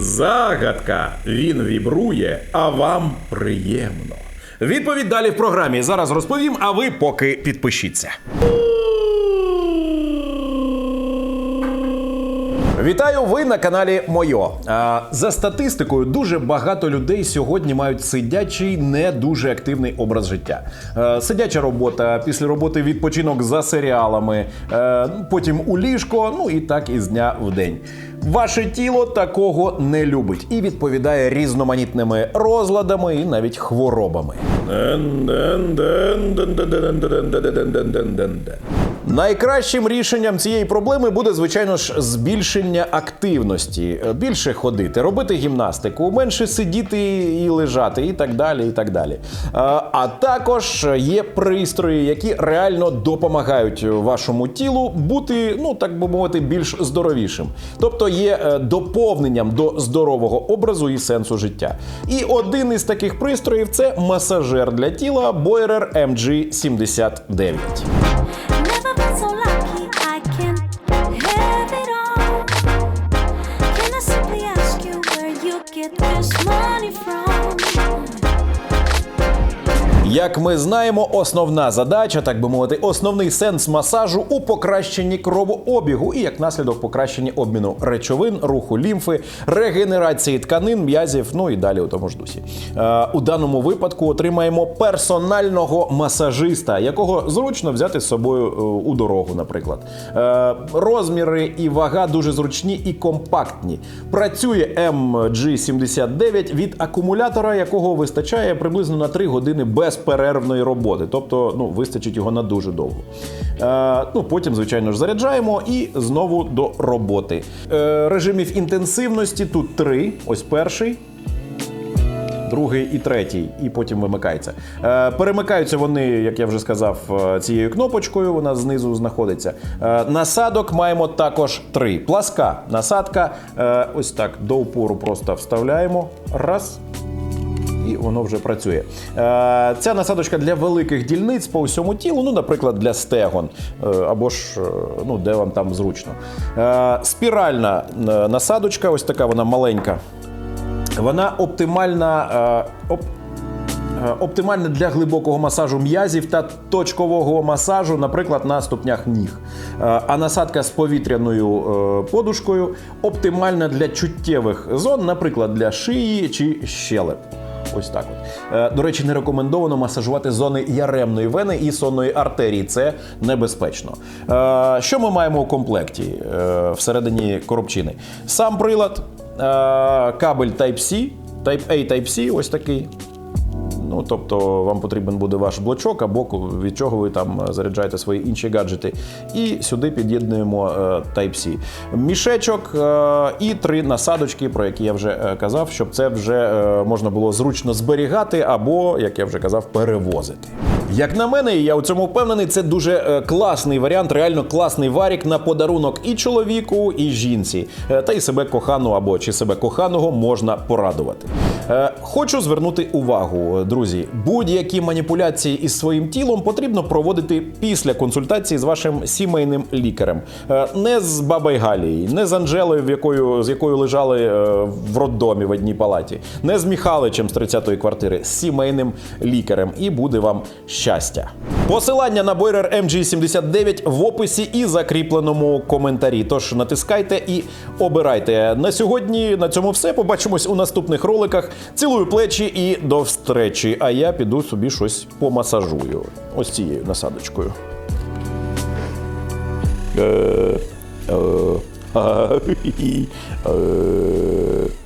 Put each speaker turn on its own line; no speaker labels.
Загадка. Він вібрує, а вам приємно. Відповідь далі в програмі. Зараз розповім, а ви поки підпишіться. Вітаю! Ви на каналі Мойо. За статистикою, дуже багато людей сьогодні мають сидячий, не дуже активний образ життя. Е, сидяча робота, після роботи відпочинок за серіалами, е, потім у ліжко, ну і так із дня в день. Ваше тіло такого не любить і відповідає різноманітними розладами і навіть хворобами. Найкращим рішенням цієї проблеми буде, звичайно ж, збільшення активності, більше ходити, робити гімнастику, менше сидіти і лежати, і так далі. І так далі. Е, А також є пристрої, які реально допомагають вашому тілу бути, ну так би мовити, більш здоровішим. Тобто є е, доповненням до здорового образу і сенсу життя. І один із таких пристроїв це масажер для тіла Boirer MG79. Як ми знаємо, основна задача, так би мовити, основний сенс масажу у покращенні кровообігу і як наслідок покращення обміну речовин, руху лімфи, регенерації тканин, м'язів, ну і далі у тому ж дусі. Е, у даному випадку отримаємо персонального масажиста, якого зручно взяти з собою е, у дорогу, наприклад. Е, розміри і вага дуже зручні і компактні. Працює MG79 від акумулятора, якого вистачає приблизно на 3 години безперервної роботи. Тобто, ну, вистачить його на дуже довго. Е, ну, потім, звичайно ж, заряджаємо і знову до роботи. Е, режимів інтенсивності тут три. Ось перший другий і третій, і потім вимикається. Е, перемикаються вони, як я вже сказав, е, цією кнопочкою. Вона знизу знаходиться. Е, насадок маємо також три. Пласка насадка. Е, ось так до упору просто вставляємо. Раз. І воно вже працює. Е, ця насадочка для великих дільниць по всьому тілу, ну, наприклад, для стегон, е, або ж е, ну, де вам там зручно. Спіральна насадочка, ось така вона маленька. Вона оптимальна. оп, е, Оптимальна для глибокого масажу м'язів та точкового масажу, наприклад, на ступнях ніг. А насадка з повітряною подушкою оптимальна для чуттєвих зон, наприклад, для шиї чи щелеп. Ось так от. Е, До речі, не рекомендовано масажувати зони яремної вени і сонної артерії. Це небезпечно. Е, Що ми маємо у комплекті е, всередині коробчини? Сам прилад, кабель Type-C, Type-A, Type-C, ось такий. Ну, тобто вам потрібен буде ваш блочок або від чого ви там е, заряджаєте свої інші гаджети. І сюди під'єднуємо е, Type-C. Мішечок е, і три насадочки, про які я вже казав, щоб це вже можна було зручно зберігати або, як я вже казав, перевозити. Як на мене, і я у цьому впевнений, це дуже е, класний варіант, реально класний варік на подарунок і чоловіку, і жінці. Е, Та й себе кохану або чи себе коханого можна порадувати. Е, Хочу звернути увагу, друзі, будь-які маніпуляції із своїм тілом потрібно проводити після консультації з вашим сімейним лікарем. Не з бабою Галією, не з Анжелою, в якою, з якою лежали в роддомі в одній палаті, не з Міхаличем з 30-ї квартири, з сімейним лікарем. І буде вам щастя. Посилання на бойрер MG79 в описі і закріпленому коментарі. Тож натискайте і обирайте. На сьогодні на цьому все. Побачимось у наступних роликах. Цілую плечі і до встречі. А я піду собі щось помасажую. Ось цією насадочкою. Е, е, е, е.